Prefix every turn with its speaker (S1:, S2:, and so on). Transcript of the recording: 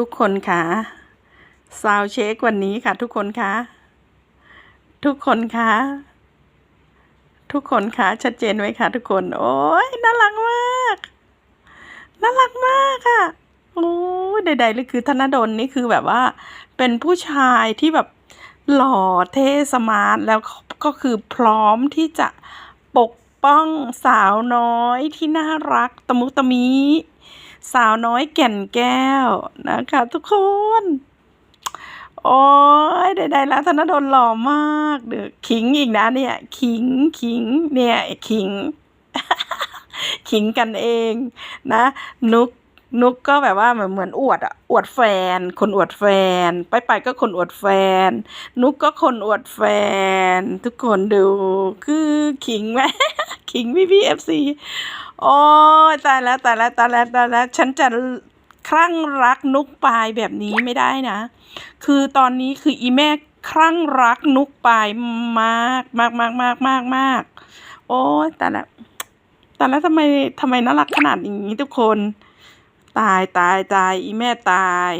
S1: ทุกคนคะซาวเช็ควันนี้ค่ะ ทุกคนคะทุกคนคะทุกคนคะชัดเจนไหมคะทุกคน โอ้ยน่ารักมากน่ารักมากค่ะโอ้ยใดๆเลยคือธนดลนี่คือแบบว่า เป็นผู้ชายที่แบบหล่อเท่สมาร์ทแล้วก็คือพร้อมที่จะปกป้องสาวน้อยที่น่ารักตะมุตะมิ สาวน้อยแก่นแก้วนะคะทุกคน โอ้ยใดๆแล้วธนดลหล่อมากเดือขิงอีกนะเนี่ย ขิงขิงเนี่ยขิง ขิงกันเองนะ นุกนุกก็แบบว่าเหมือนเหมือนอวดอะอวดแฟน คนอวดแฟน ไปไปก็คนอวดแฟน นุกก็คนอวดแฟน ทุกคนดูคือขิงไหมขิงพี่พี่เอฟซี โอ้ยตายแล้วตายแล้วตายแล้วตายแล้วฉันจะคลั่งรักนุกปายแบบนี้ไม่ได้นะ คือตอนนี้คืออีแม่คลั่งรักนุกปายมากมากมากมากมากมากโอ้ยแต่ละแต่ละทำไมทำไมน่ารักขนาดนี้ทุกคน ตายตายตายอีแม่ตาย